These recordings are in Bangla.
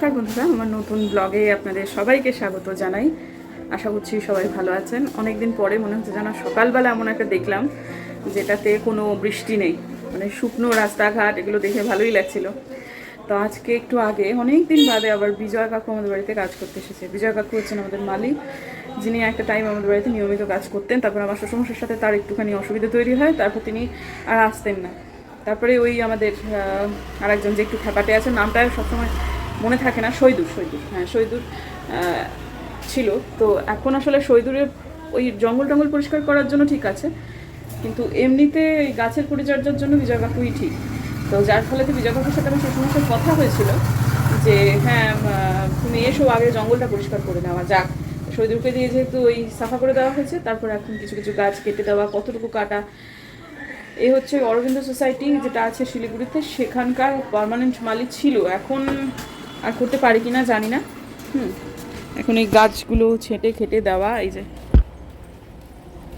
নমস্কার বন্ধুরা, আমার নতুন ব্লগে আপনাদের সবাইকে স্বাগত জানাই। আশা করছি সবাই ভালো আছেন। অনেক দিন পরে মনে হচ্ছে যেন সকালবেলা এমন একটা দেখলাম, যেটাতে কোনো বৃষ্টি নেই। মানে শুকনো রাস্তাঘাট, এগুলো দেখে ভালোই লাগছিল। তো আজকে একটু আগে অনেক দিন বাদে আবার বিজয় কাকু আমাদের বাড়িতে কাজ করতে এসেছে। বিজয় কাকু হচ্ছেন আমাদের মালিক, যিনি একটা টাইম আমাদের বাড়িতে নিয়মিত কাজ করতেন। তারপর আমার শ্বশুরমশার সাথে তার একটুখানি অসুবিধা তৈরি হয়, তারপর তিনি আর আসতেন না। তারপরে ওই আমাদের আরেকজন যে একটু খ্যাপাটে আছে নামটা সবসময় মনে থাকে না শহীদুর শহীদুর হ্যাঁ শহীদুর আহ, ছিল। তো এখন আসলে শহীদুরের ওই জঙ্গল টঙ্গল পরিষ্কার করার জন্য ঠিক আছে কিন্তু এমনিতে গাছের পরিচর্যার জন্য বিজয় কাকুই ঠিক। তো যার ফলে তো বিজয় কাকুর সাথে আমার শ্বশুরমশার কথা হয়েছিল যে হ্যাঁ তুমি এসো আগে জঙ্গলটা পরিষ্কার করে নেওয়া যাক। শহীদুরকে দিয়ে যেহেতু ওই সাফা করে দেওয়া হয়েছে তারপর এখন কিছু কিছু গাছ কেটে দেওয়া কতটুকু কাটা এ হচ্ছে অরবিন্দ সোসাইটি যেটা আছে শিলিগুড়িতে সেখানকার পার্মানেন্ট মালিক ছিল। এখন আর করতে পারি কিনা জানি না। হুম। এখন এই গাছগুলো ছেটে খেটে দেওয়া, এই যে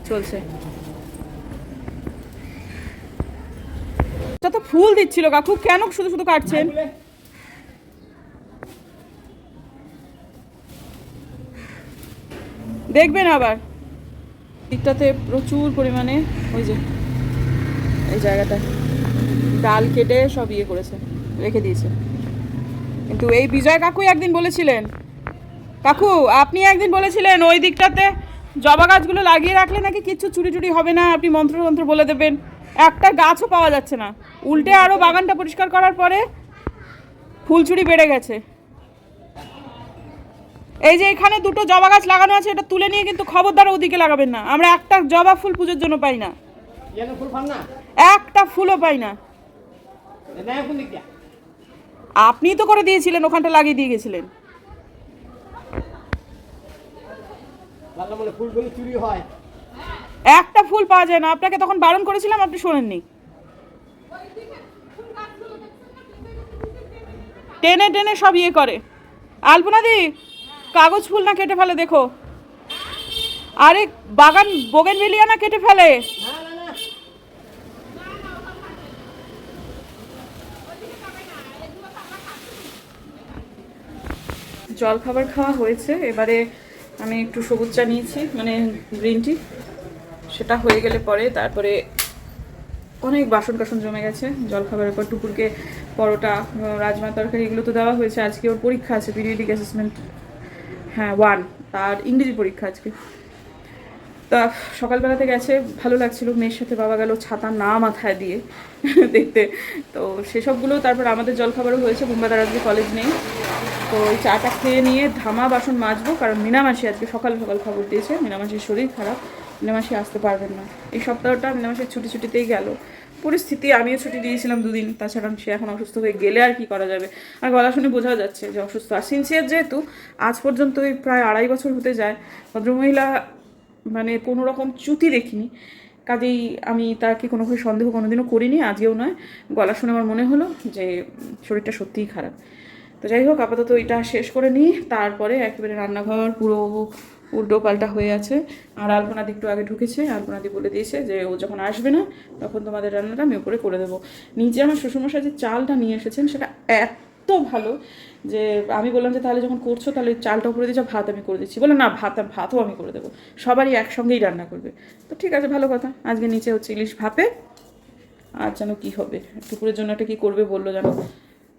চলছে। তো ফুল দিচ্ছিল কাকু কেন শুধু শুধু কাটছেন? দেখবেন আবার। দিকটাতে প্রচুর পরিমাণে ওই যে, এই জায়গাটায়। ডাল কেটে সব ইয়ে করেছে, রেখে দিয়েছে। কিন্তু এই বিজয় কাকুই একদিন বলেছিলেন। কাকু আপনি একদিন বলেছিলেন ওই দিকটাতে জবা গাছগুলো লাগিয়ে রাখলে নাকি কিচ্ছু চুরি টুরি হবে না আপনি মন্ত্র মন্ত্র বলে দেবেন। একটা গাছও পাওয়া যাচ্ছে না। উল্টে আরও বাগানটা পরিষ্কার করার পরে ফুল চুরি বেড়ে গেছে। এই যে এখানে দুটো জবা গাছ লাগানো আছে এটা তুলে নিয়ে কিন্তু খবরদার ওদিকে লাগাবেন না। আমরা একটা জবা ফুল পুজোর জন্য পাই না। একটা ফুলও পাই না। আপনি তো করে দিয়েছিলেন ওখানটা লাগিয়ে দিয়ে গেছিলেন। হয়। একটা ফুল পাওয়া যায় না আপনাকে তখন বারণ করেছিলাম আপনি শোনেননি। টেনে টেনে সব ইয়ে করে। আলপনাদি কাগজ ফুল না কেটে ফেলে দেখো। আরে বাগান বোগেন না কেটে ফেলে না না না জল খাবার খাওয়া হয়েছে। এবারে আমি একটু সবুজ চা নিয়েছি মানে গ্রিন টি। সেটা হয়ে গেলে পরে তারপরে অনেক বাসন কাসন জমে গেছে। জল খাবারের পর টুকুরকে পরোটা, রাজমা তরকারি, এগুলো তো দেওয়া হয়েছে। আজকে ওর পরীক্ষা আছে পিরিয়ডিক অ্যাসেসমেন্ট হ্যাঁ ওয়ান তার ইংরেজি পরীক্ষা আজকে। তা সকালবেলাতে গেছে, ভালো লাগছিল। মেয়ের সাথে বাবা গেল ছাতা না মাথায় দিয়ে দেখতে। তো সেসবগুলো, তারপর আমাদের জলখাবারও হয়েছে বুম্বাদার আজকে কলেজ নেই। তো ওই চাটা খেয়ে নিয়ে ধামা বাসন মাজবো, কারণ মিনামাসি আজকে সকাল সকাল খবর দিয়েছে, মিনামাসির শরীর খারাপ, মিনামাসি আসতে পারবেন না। এই সপ্তাহটা মিনামাসির ছুটি ছুটিতেই গেল। পরিস্থিতি, আমিও ছুটি দিয়েছিলাম দুদিন, তাছাড়া সে এখন অসুস্থ হয়ে গেলে আর কি করা যাবে? আর গলা শুনে বোঝা যাচ্ছে যে অসুস্থ। আর সিনসিয়ার যেহেতু, আজ পর্যন্ত ওই প্রায় আড়াই বছর হতে যায়, ভদ্রমহিলা মানে কোনো রকম চ্যুতি দেখিনি। কাজেই আমি তাকে কোনোভাবে সন্দেহ কোনোদিনও করিনি, আজকেও নয়। গলা শুনে আমার মনে হলো যে শরীরটা সত্যিই খারাপ। তো যাই হোক, আপাতত এটা শেষ করে নিই। তারপরে একেবারে রান্নাঘর পুরো উল্টো পাল্টা হয়ে আছে। আর আলপনাদি একটু আগে ঢুকেছে। আলপনাদি বলে দিয়েছে যে ও যখন আসবে না, তখন তোমাদের রান্নাটা আমি উপরে করে দেবো। নিচে আমার শ্বশুরমশাই যে চালটা নিয়ে এসেছেন, সেটা এত ভালো যে আমি বললাম যে তাহলে যখন করছ, তাহলে চালটা উপরে দিয়েছ ভাত আমি করে দিচ্ছি। বলে না, ভাত ভাতও আমি করে দেবো। সবারই একসঙ্গেই রান্না করবে। তো ঠিক আছে, ভালো কথা। আজকে নিচে হচ্ছে ইলিশ ভাপে। আর যেন কী হবে দুপুরের জন্য একটা কী করবে বলল যেন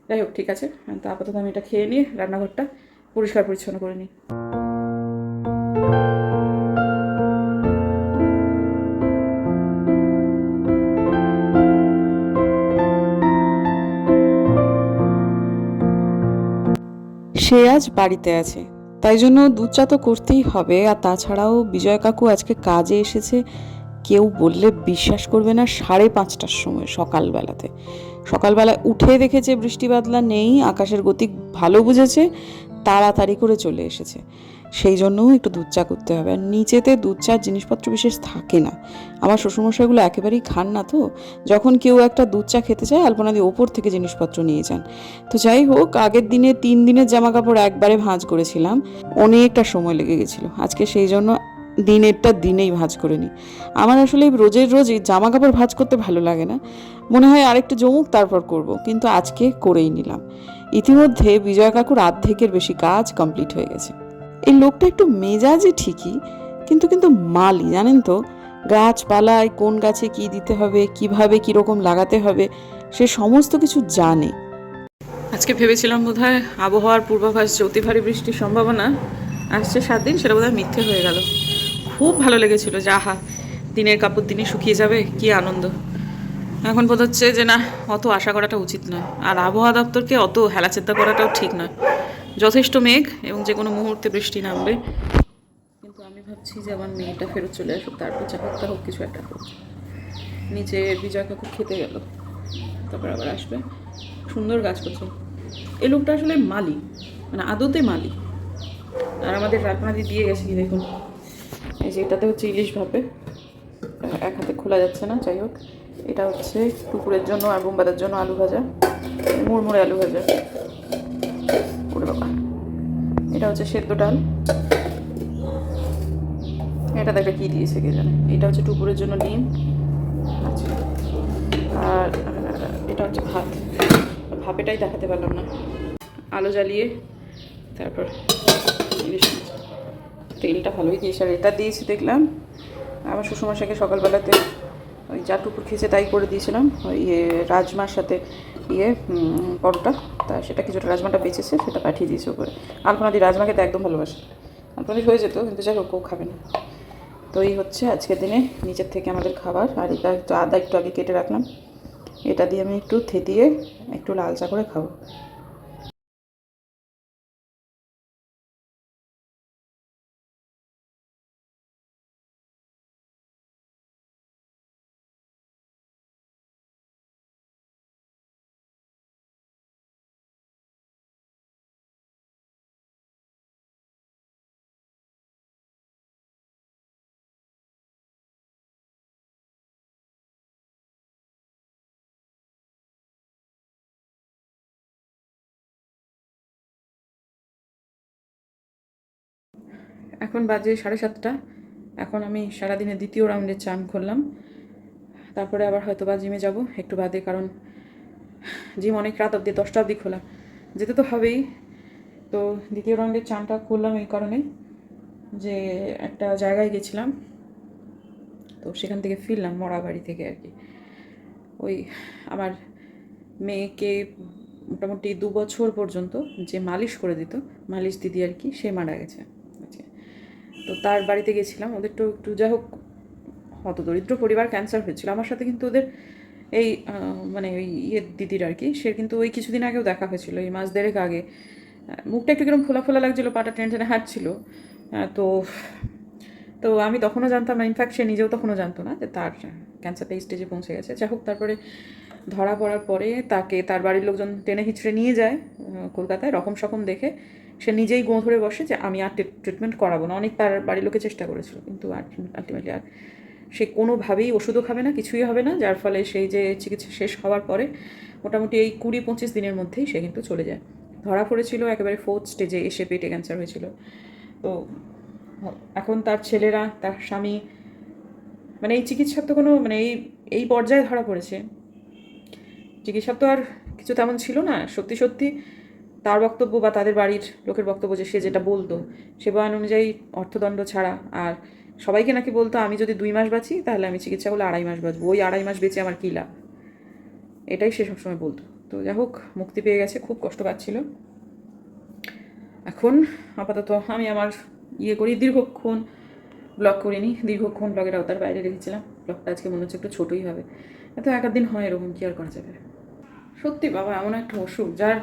যাই হোক, ঠিক আছে। তো আপাতত আমি এটা খেয়ে নিয়ে রান্নাঘরটা পরিষ্কার পরিচ্ছন্ন করে নিই। সে আজ বাড়িতে আছে। তাই জন্য দুধ চা তো করতেই হবে। আর তাছাড়াও বিজয় কাকু আজকে কাজে এসেছে। কেউ বললে বিশ্বাস করবে না সাড়ে পাঁচটার সময়, সকালবেলাতে। সকালবেলায় উঠে দেখেছে বৃষ্টি বাদলা নেই, আকাশের গতি ভালো বুঝেছে, তাড়াতাড়ি করে চলে এসেছে। সেই জন্যও একটু দুধ চা করতে হবে। আর নিচেতে দুধ চার জিনিসপত্র বিশেষ থাকে না। আমার শ্বশুরমশাইগুলো একেবারেই খান না তো। যখন কেউ একটা দুধ চা খেতে চায় আলপনাদি ওপর থেকে জিনিসপত্র নিয়ে যান। তো যাই হোক, আগের দিনে তিন দিনের জামা কাপড় একবারে ভাঁজ করেছিলাম। অনেকটা সময় লেগে গেছিল। আজকে সেই জন্য দিনেরটা দিনেই ভাঁজ করে নিই আমার আসলে রোজের রোজই জামা কাপড় ভাঁজ করতে ভালো লাগে না। মনে হয় আরেকটু জমুক, তারপর করব। কিন্তু আজকে করেই নিলাম। ইতিমধ্যে বিজয় কাকুর আর্ধেকের বেশি কাজ কমপ্লিট হয়ে গেছে। এই লোকটা একটু মেজাজে ঠিকই, কিন্তু কিন্তু মালি, জানেন তো? গাছপালায় কোন গাছে কি দিতে হবে, কীভাবে কীরকম লাগাতে হবে, সে সমস্ত কিছু জানে। আজকে ভেবেছিলাম বোধ হয় আবহাওয়ার পূর্বাভাস যে অতি ভারী বৃষ্টির সম্ভাবনা, আসছে সাত দিন, সেটা বোধহয় মিথ্যে হয়ে গেল। খুব ভালো লেগেছিল, যে আহা দিনের কাপড় দিনে শুকিয়ে যাবে, কি আনন্দ। এখন বোধ হচ্ছে যে না, অত আশা করাটা উচিত নয়। আর আবহাওয়া দপ্তরকে অত হেলাচেত্তা করাটাও ঠিক নয়। যথেষ্ট মেঘ এবং যে কোনো মুহূর্তে বৃষ্টি নামবে। কিন্তু আমি ভাবছি যে আমার মেয়েটা ফেরত চলে আসুক, তারপর যা হোক কিছু একটা হোক। নিচে বিজয় কাকু খেতে গেল, তারপর আবার আসবে। সুন্দর গাছ করছে। এই লোকটা আসলে মালি মানে আদতে মালি। আর আমাদের রাখনাদি দিয়ে গেছে কি দেখুন। এই যে এটাতে হচ্ছে ইলিশ ভাপে। এক হাতে খোলা যাচ্ছে না, যাই হোক। এটা হচ্ছে টুকুরের জন্য আর বোম্বাদের জন্য আলু ভাজা, মুড়মুড়ে আলু ভাজা। এটা হচ্ছে সেদ্ধ ডাল। এটা দেখে কী দিয়েছে কে জানে। এটা হচ্ছে টুকুরের জন্য ডিম। আচ্ছা। আর এটা হচ্ছে ভাত। ভাপেটাই দেখাতে পারলাম না। আলো জ্বালিয়ে, তারপর ইলিশ তেলটা ভালোই দিয়েছে আর এটা দিয়েছি দেখলাম। আমার শ্বশুরমশাইকে সকালবেলাতে ওই যা টুকুর খেয়েছে তাই করে দিয়েছিলাম। ওই ইয়ে রাজমার সাথে ইয়ে পরোটা। তা সেটা কিছুটা রাজমাটা বেঁচেছে, সেটা পাঠিয়ে দিয়েছে উপরে আলপনাদি রাজমাকে তো একদম ভালোবাসে। আলপনাদি হয়ে যেত, কিন্তু যাই হোক কেউ খাবে না। তো এই হচ্ছে আজকের দিনে নিচের থেকে আমাদের খাবার। আর এটা একটু আদা একটু আগে কেটে রাখলাম। এটা দিয়ে আমি একটু থেতিয়ে একটু লাল চা করে খাব। এখন বাজে সাড়ে সাতটা। এখন আমি সারাদিনের দ্বিতীয় রাউন্ডে চান করলাম। তারপরে আবার হয়তো বা জিমে যাব একটু বাদে, কারণ জিম অনেক রাত অবধি, দশটা অবধি খোলা। যেতে তো হবেই। তো দ্বিতীয় রাউন্ডের চানটা করলাম এই কারণে যে একটা জায়গায় গেছিলাম। তো সেখান থেকে ফিরলাম মরা বাড়ি থেকে আর কি। ওই আমার মেয়েকে মোটামুটি দু বছর পর্যন্ত যে মালিশ করে দিত, মালিশ দিদি আর কি, সে মারা গেছে। তো তার বাড়িতে গেছিলাম। ওদের তো একটু যাই হোক, হত দরিদ্র পরিবার ক্যান্সার হয়েছিল। আমার সাথে কিন্তু ওদের এই মানে ওই ইয়ে দিদির আর কি, সে কিন্তু ওই কিছুদিন আগেও দেখা হয়েছিল, এই মাস দেড়েক আগে। মুখটা একটু কীরকম ফোলা ফোলা লাগছিল, পাটা টেনে টেনে হাঁটছিল। তো তো আমি তখনও জানতাম না ইনফ্যাক্ট সে নিজেও তখনও জানতো না যে তার ক্যান্সারটা স্টেজে পৌঁছে গেছে। যাই হোক, তারপরে ধরা পড়ার পরে তাকে, তার বাড়ির লোকজন টেনে হিচড়ে নিয়ে যায় কলকাতায় রকম সকম দেখে। সে নিজেই গোঁ ধরে বসে যে আমি আর ট্রিটমেন্ট করাবো না। অনেক তার বাড়ির লোকে চেষ্টা করেছিল, কিন্তু আলটিমেটলি আর সে কোনোভাবেই ওষুধও খাবে না, কিছুই হবে না, যার ফলে সেই যে চিকিৎসা শেষ হওয়ার পরে মোটামুটি এই কুড়ি পঁচিশ দিনের মধ্যেই সে কিন্তু চলে যায়। ধরা পড়েছিল একেবারে ফোর্থ স্টেজে এসে পেটে ক্যান্সার হয়েছিল। তো এখন তার ছেলেরা, তার স্বামী মানে এই চিকিৎসার তো কোনো মানে এই এই পর্যায়ে ধরা পড়েছে। চিকিৎসা তো আর কিছু তেমন ছিল না, সত্যি সত্যি তার বক্তব্য বা তাদের বাড়ির লোকের বক্তব্য যে সে যেটা বলতো, সে বয়ান অনুযায়ী অর্থদণ্ড ছাড়া আর সবাইকে নাকি বলতো, আমি যদি দুই মাস বাঁচি, তাহলে আমি চিকিৎসা করলে আড়াই মাস বাঁচবো। ওই আড়াই মাস বেঁচে আমার কী লাভ? এটাই সে সবসময় বলতো। তো যাই হোক, মুক্তি পেয়ে গেছে, খুব কষ্ট পাচ্ছিল। এখন আপাতত আমি আমার ইয়ে করি, দীর্ঘক্ষণ ব্লগ করিনি। দীর্ঘক্ষণ ব্লগের আওতার বাইরে রেখেছিলাম। ব্লগটা আজকে মনে হচ্ছে একটু ছোটোই হবে। এত এক দিন হয়, এরকম কি আর করা যাবে? সত্যি বাবা, এমন একটা অসুখ যার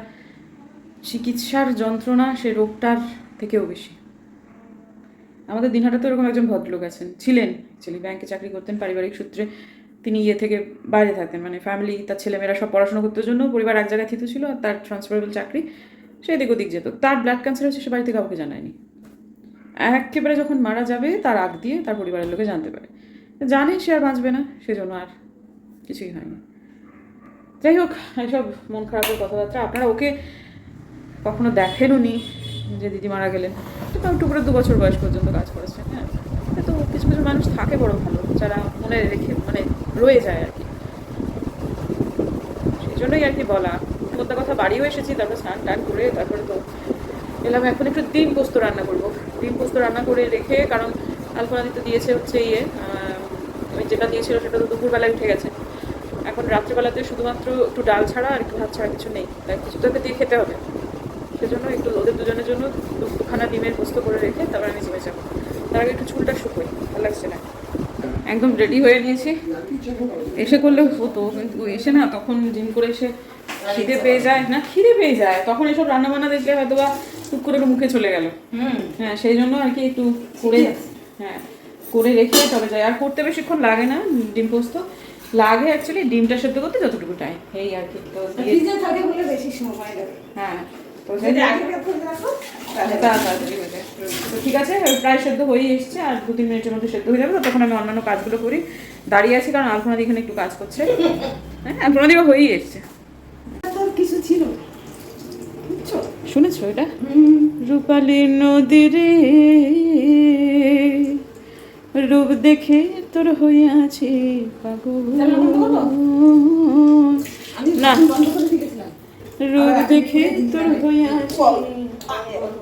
চিকিৎসার যন্ত্রণা সে রোগটার থেকেও বেশি। আমাদের দিনহাটাতে এরকম একজন ভদ্রলোক আছেন। ছিলেন অ্যাকচুয়ালি ব্যাংকে চাকরি করতেন, পারিবারিক সূত্রে তিনি ইয়ে থেকে বাইরে থাকতেন। মানে ফ্যামিলি তার ছেলেমেয়েরা সব পড়াশোনা করতে জন্য, পরিবার এক জায়গায় থিত ছিল, আর তার ট্রান্সফারেবল চাকরি সে এদিক ওদিক যেত। তার ব্লাড ক্যান্সার হচ্ছে সে বাড়ি থেকে কাউকে জানায়নি। একেবারে যখন মারা যাবে, তার আগ দিয়ে তার পরিবারের লোকে জানতে পারে। জানে সে আর বাঁচবে না সেজন্য আর কিছুই হয়নি। যাই হোক এইসব মন খারাপের কথাবার্তা, আপনারা ওকে কখনো দেখেনও নি যে দিদি মারা গেলেন। তো তাও একটু করে দু বছর বয়স পর্যন্ত কাজ করেছেন হ্যাঁ। তো কিছু কিছু মানুষ থাকে বড় ভালো, যারা মনে রেখে মানে রয়ে যায় আর কি। সেই জন্যই আর কি বলা। কথা কথা বাড়িও এসেছি, তারপর স্নান টান করে তারপরে তো এলাম। এখন একটু ডিম পোস্ত রান্না করব। ডিম পোস্ত রান্না করে রেখে, কারণ আলপনা দিতে দিয়েছে হচ্ছে ইয়ে ওই যেটা দিয়েছিল সেটা তো দুপুরবেলায় উঠে গেছে। এখন রাত্রিবেলাতে শুধুমাত্র একটু ডাল ছাড়া আর একটু ভাত ছাড়া কিছু নেই। তাই কিছু তোকে দিয়ে খেতে হবে। সেজন্য একটু ওদের দুজনের জন্য দুখানা ডিমের পোস্ত করে রেখে তারপর আমি জিমে যাব। তার আগে একটু চুলটা শুকোই ভালো লাগছে না। একদম রেডি হয়ে নিয়েছি। এসে করলে হতো কিন্তু এসে না তখন জিম করে এসে খিদে পেয়ে যায়। না খিদে পেয়ে যায়। তখন এসব রান্না বান্না দেখলে হয়তো বা টুক করে মুখে চলে গেল। হ্যাঁ সেই জন্য আর কি একটু করে হ্যাঁ করে রেখে তবে যায়। আর করতে বেশিক্ষণ লাগে না ডিম পোস্ত। লাগে অ্যাকচুয়ালি ডিমটা সেদ্ধ করতে যতটুকু টাইম এই আর কি। তো থাকে বলে বেশি সময় লাগে। হ্যাঁ। তো হয়ে ঠিক আছে। প্রায় সেদ্ধ হয়েই এসছে আর দু তিন মিনিটের মধ্যে সেদ্ধ হয়ে যাবে তখন আমি অন্যান্য কাজগুলো করি। দাঁড়িয়ে আছি কারণ আলপনাদি এখানে একটু কাজ করছে। হ্যাঁ আলপনাদিও হয়েই এসছে। কিছু ছিল। শুনেছো এটা? রূপালী নদীর রূপ দেখে তোর পাগল। বন্ধ করব? আমি না। দেখে তোর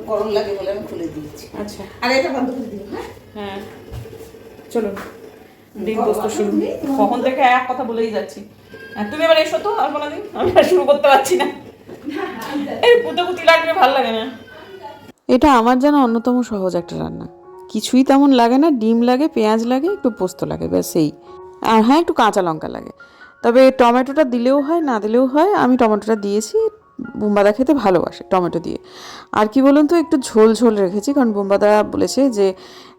গরম লাগে বলে আমি খুলে দিয়েছি। আচ্ছা। আর এটা বন্ধ করে দিও হ্যাঁ? হ্যাঁ। চলুন ডিম পোস্ত শুরু কখন থেকে এক কথা বলেই যাচ্ছি। তুমি এবার এসো তো আর আমি আর শুরু করতে পারছি না। এই পুতো পুতি লাগলে ভালো লাগে না। এটা আমার যেন অন্যতম সহজ একটা রান্না। কিছুই তেমন লাগে না ডিম লাগে পেঁয়াজ লাগে একটু পোস্ত লাগে ব্যাস এই। আর হ্যাঁ একটু কাঁচা লঙ্কা লাগে। তবে টমেটোটা দিলেও হয়, না দিলেও হয়। আমি টমেটোটা দিয়েছি, বোম্বাদা খেতে ভালোবাসে টমেটো দিয়ে। আর কি বলুন তো, একটু ঝোল ঝোল রেখেছি, কারণ বোম্বাদা বলেছে যে,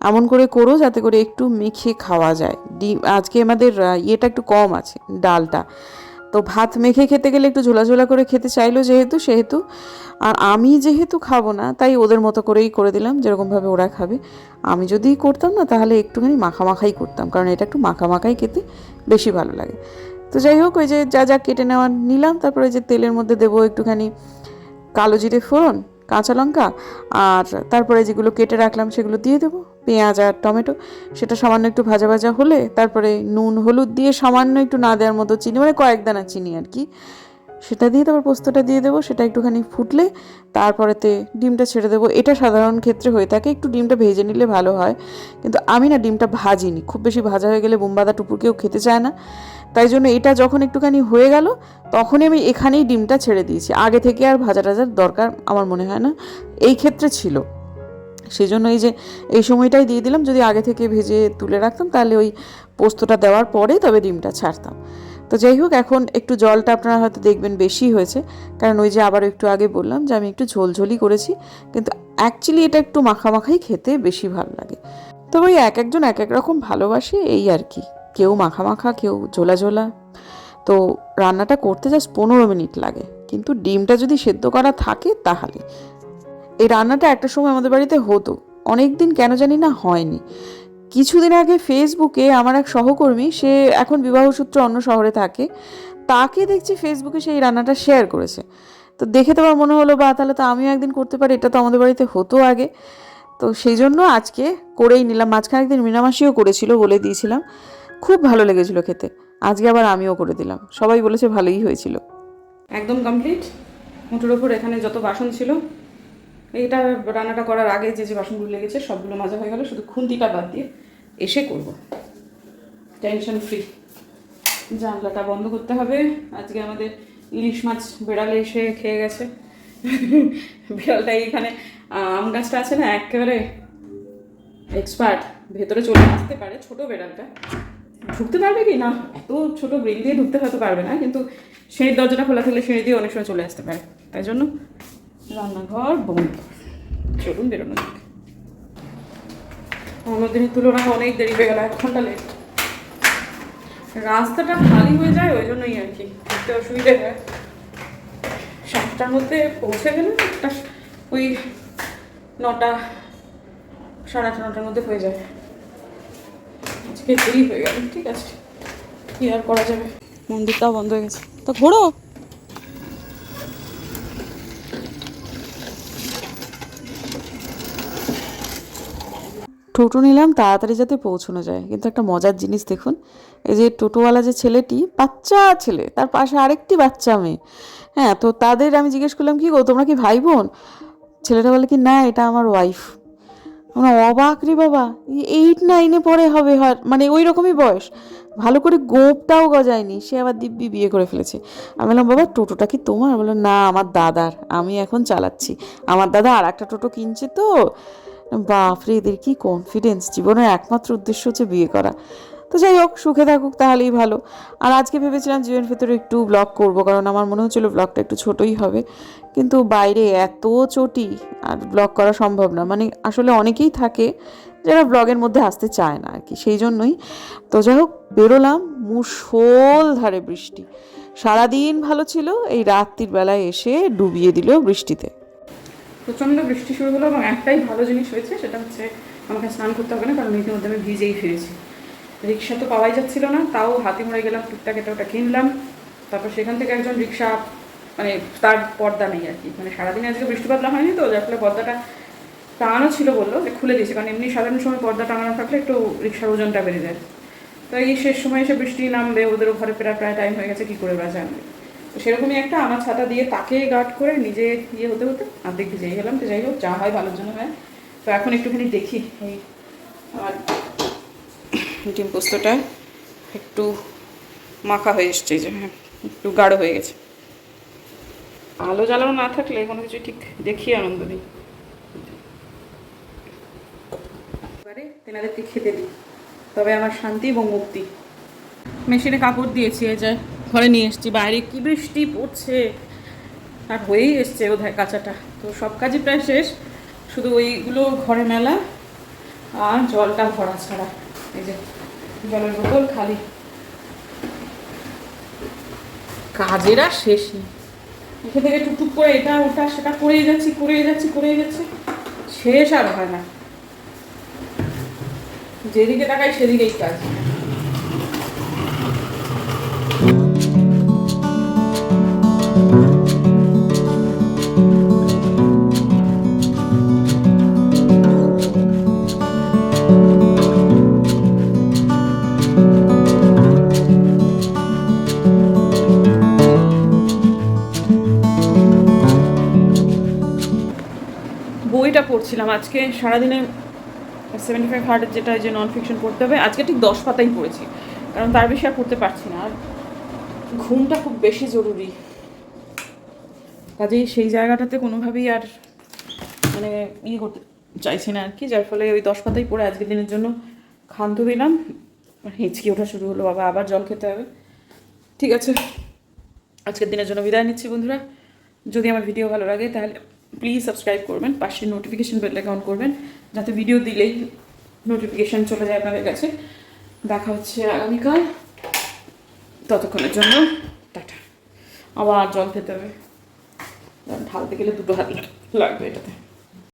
এমন করে করো যাতে করে একটু মেখে খাওয়া যায়। ডিম, আজকে আমাদের ইয়েটা একটু কম আছে, ডালটা। তো ভাত মেখে খেতে গেলে একটু ঝোলা ঝোলা করে খেতে চাইলো যেহেতু, সেহেতু। আর আমি যেহেতু খাব না, তাই ওদের মতো করেই করে দিলাম, যেরকমভাবে ওরা খাবে। আমি যদি করতাম না, তাহলে একটুখানি মাখা মাখাই করতাম, কারণ এটা একটু মাখা মাখাই খেতে বেশি ভালো লাগে। তো যাই হোক, ওই যে যা যা কেটে নেওয়া নিলাম, তারপরে যে তেলের মধ্যে দেবো একটুখানি কালো জিরে ফোড়ন, কাঁচা লঙ্কা, আর তারপরে যেগুলো কেটে রাখলাম সেগুলো দিয়ে দেবো, পেঁয়াজ আর টমেটো। সেটা সামান্য একটু ভাজা ভাজা হলে, তারপরে নুন, হলুদ দিয়ে সামান্য একটু না দেওয়ার মতো চিনি মানে কয়েক দানা চিনি আর কি। সেটা দিয়ে তারপর পোস্তটা দিয়ে দেবো, সেটা একটুখানি ফুটলে তারপরেতে ডিমটা ছেড়ে দেবো। এটা সাধারণ ক্ষেত্রে হয়ে থাকে, একটু ডিমটা ভেজে নিলে ভালো হয়। কিন্তু আমি না ডিমটা ভাজিনি, খুব বেশি ভাজা হয়ে গেলে বোম্বাদা টুপুর কেউ খেতে চায় না। তাই জন্য এটা যখন একটুখানি হয়ে গেল, তখনই আমি এখানেই ডিমটা ছেড়ে দিয়েছি। আগে থেকে আর ভাজা টাজার দরকার আমার মনে হয় না। এই ক্ষেত্রে ছিল। সেই জন্য এই যে, এই সময়টাই দিয়ে দিলাম। যদি আগে থেকে ভেজে তুলে রাখতাম, তাহলে ওই পোস্তটা দেওয়ার পরে তবে ডিমটা ছাড়তাম। তো যাই হোক, এখন একটু জলটা আপনারা হয়তো দেখবেন বেশি হয়েছে। কারণ ওই যে আবার একটু আগে বললাম যে, আমি একটু ঝোলঝোলই করেছি। কিন্তু অ্যাকচুয়ালি এটা একটু মাখামাখাই খেতে বেশি ভালো লাগে। তবে এক একজন এক এক রকম ভালোবাসে, এই আর কি। কেউ মাখা মাখা কেউ ঝোলা ঝোলা তো রান্নাটা করতে জাস্ট পনেরো মিনিট লাগে। কিন্তু ডিমটা যদি সেদ্ধ করা থাকে তাহলে। এই রান্নাটা একটা সময় আমাদের বাড়িতে হতো। অনেক দিন কেন জানি না হয়নি। কিছুদিন আগে ফেসবুকে আমার এক সহকর্মী, সে এখন বিবাহসূত্রে অন্য শহরে থাকে, তাকে দেখছি ফেসবুকে সেই রান্নাটা শেয়ার করেছে। তো দেখে তো আমার মনে হলো বা তাহলে তো আমিও একদিন করতে পারি। এটা তো আমাদের বাড়িতে হতো আগে। তো সেই জন্য আজকে করেই নিলাম। মাঝখানে একদিন মিনামাসিও করেছিল বলে দিয়েছিলাম। খুব ভালো লেগেছিল খেতে। আজকে আবার আমিও করে দিলাম। সবাই বলেছে ভালোই হয়েছিল। একদম কমপ্লিট মুঠোর ওপর এখানে যত বাসন ছিল এইটা রান্নাটা করার আগে যে যে বাসনগুলো লেগেছে, সবগুলো মাজা হয়ে গেল। শুধু খুন্তিটা বাদ দিয়ে এসে করব। টেনশন ফ্রি জানলাটা বন্ধ করতে হবে। আজকে আমাদের ইলিশ মাছ বেড়ালে এসে খেয়ে গেছে। বিড়ালটা এইখানে আম গাছটা আছে না, একেবারে এক্সপার্ট ভেতরে চলে আসতে পারে ছোট বেড়ালটা। ঢুকতে পারবে কি? না, এত ছোট গ্রিল দিয়ে ঢুকতে হয়তো পারবে না, কিন্তু সিঁড়ির দরজাটা খোলা থাকলে সিঁড়ি দিয়ে অনেক সময় চলে আসতে পারে। তাই জন্য রান্নাঘর বন্ধ। চলুন বেরোনো যাক। অন্যদিনের তুলনায় অনেক দেরি হয়ে গেল, এক ঘণ্টা লেট। রাস্তাটা খালি হয়ে যায়, ওই জন্যই আর কি। ঘুরতে অসুবিধে হয়। সাতটার মধ্যে পৌঁছে গেলে একটা ওই নটা, সাড়ে আটটা, নটার মধ্যে হয়ে যায়। আজকে দেরি হয়ে গেল, ঠিক আছে। কি আর করা যাবে? মন্দিরটাও বন্ধ হয়ে গেছে। তো ঘোরো। টোটো নিলাম, তাড়াতাড়ি যাতে পৌঁছানো যায়। কিন্তু একটা মজার জিনিস দেখুন, এই যে টোটোওয়ালা যে ছেলেটি, বাচ্চা ছেলে, তার পাশে আরেকটি বাচ্চা মেয়ে। হ্যাঁ তো তাদের আমি জিজ্ঞেস করলাম, কি গো, তোমরা কি ভাই বোন? ছেলেটা বলে কি, না, এটা আমার ওয়াইফ আমরা অবাক রে বাবা। এইট নাইনে পরে হবে হয় মানে ওই রকমই বয়স। ভালো করে গোপটাও গজায়নি। সে আবার দিব্যি বিয়ে করে ফেলেছে। আমি বললাম, বাবা, টোটোটা কি তোমার? বলল, না, আমার দাদার। আমি এখন চালাচ্ছি। আমার দাদা আর একটা টোটো কিনছে তো। বাপরে, এদের কি কনফিডেন্স জীবনের একমাত্র উদ্দেশ্য হচ্ছে বিয়ে করা। তো যাই হোক, সুখে থাকুক, তাহলেই ভালো। আর আজকে ভেবেছিলাম জীবনের ভেতরে একটু ব্লগ করব, কারণ আমার মনে হচ্ছিল ব্লগটা একটু ছোটই হবে। কিন্তু বাইরে এত চটি, আর ব্লগ করা সম্ভব না। মানে আসলে অনেকেই থাকে যারা ব্লগের মধ্যে আসতে চায় না আর কি, সেই জন্যই। তো যাই হোক, বেরোলাম মুসল ধারে বৃষ্টি। সারাদিন ভালো ছিল, এই রাত্রির বেলায় এসে ডুবিয়ে দিল বৃষ্টিতে। প্রচণ্ড বৃষ্টি শুরু হলো এবং একটাই ভালো জিনিস হয়েছে, সেটা হচ্ছে আমাকে স্নান করতে হবে না, কারণ ইতিমধ্যে আমি ভিজেই ফিরেছি। রিক্সা তো পাওয়াই যাচ্ছিল না, তাও হাতি মোড়ে গেলাম, টুকটাক এটা ওটা কিনলাম। তারপর সেখান থেকে একজন রিক্সা মানে তার পর্দা নেই আর কি। মানে সারাদিন আজকে বৃষ্টি বাদলা হয়নি তো, যার ফলে পর্দাটা টাঙানো ছিল বলল যে খুলে দিয়েছে, কারণ এমনি সাধারণ সময় পর্দা টাঙানো থাকলে একটু রিক্সার ওজনটা বেড়ে যায়। তো এই শেষ সময় এসে বৃষ্টি নামবে, ওদেরও ঘরে ফেরার প্রায় টাইম হয়ে গেছে, কী করে ওরা জানবে? তো সেরকমই একটা আমার ছাতা দিয়ে তাকে গার্ড করে নিজে ইয়ে হতে হতে অর্ধেক ভিজেই গেলাম। তো যাই হোক, যা হয় ভালোর জন্য হয়। তো এখন একটুখানি দেখি এই আমার ডিম পোস্তটা একটু মাখা হয়ে এসছে যে হ্যাঁ একটু গাঢ় হয়ে গেছে। আলো জ্বালানো না থাকলে কোনো কিছু ঠিক দেখি আনন্দ নেই। এবারে তেনাদেরকে খেতে দিই। তবে আমার শান্তি এবং মুক্তি। মেশিনে কাপড় দিয়েছি এই যে ঘরে নিয়ে এসেছি বাইরে কি বৃষ্টি পড়ছে আর হয়েই এসছে বোধহয় কাঁচাটা। তো সব কাজই প্রায় শেষ। শুধু ওইগুলো ঘরে মেলা আর জলটা ভরা ছাড়া। এই যে জলের বোতল খালি। কাজের আর শেষ নেই। এখান থেকে টুকটুক করে এটা ওটা সেটা করেই যাচ্ছি করেই যাচ্ছি করেই যাচ্ছি। শেষ আর হয় না। যেদিকে তাকাই সেদিকেই কাজ। আজকে সারাদিনে সেভেন্টি ফাইভ হার্টের যেটা যে নন ফিকশন পড়তে হবে, আজকে ঠিক দশ পাতাই পড়েছি। কারণ তার বেশি আর পড়তে পারছি না। আর ঘুমটা খুব বেশি জরুরি। কাজেই সেই জায়গাটাতে কোনোভাবেই আর মানে ইয়ে করতে চাইছি না আর কি। যার ফলে ওই দশ পাতাই পড়ে আজকের দিনের জন্য ক্ষান্ত দিলাম। হিচকি ওঠা শুরু হলো। বাবা, আবার জল খেতে হবে। ঠিক আছে। আজকের দিনের জন্য বিদায় নিচ্ছি বন্ধুরা। যদি আমার ভিডিও ভালো লাগে তাহলে প্লিজ সাবস্ক্রাইব করবেন, পাশে নোটিফিকেশান বেল অন করবেন, যাতে ভিডিও দিলেই নোটিফিকেশন চলে যায় আপনাদের কাছে। দেখা হচ্ছে আগামীকাল। ততক্ষণের জন্য টাটা। আবার জল খেতে হবে। ঢালতে গেলে দুটো হাত লাগবে এটাতে।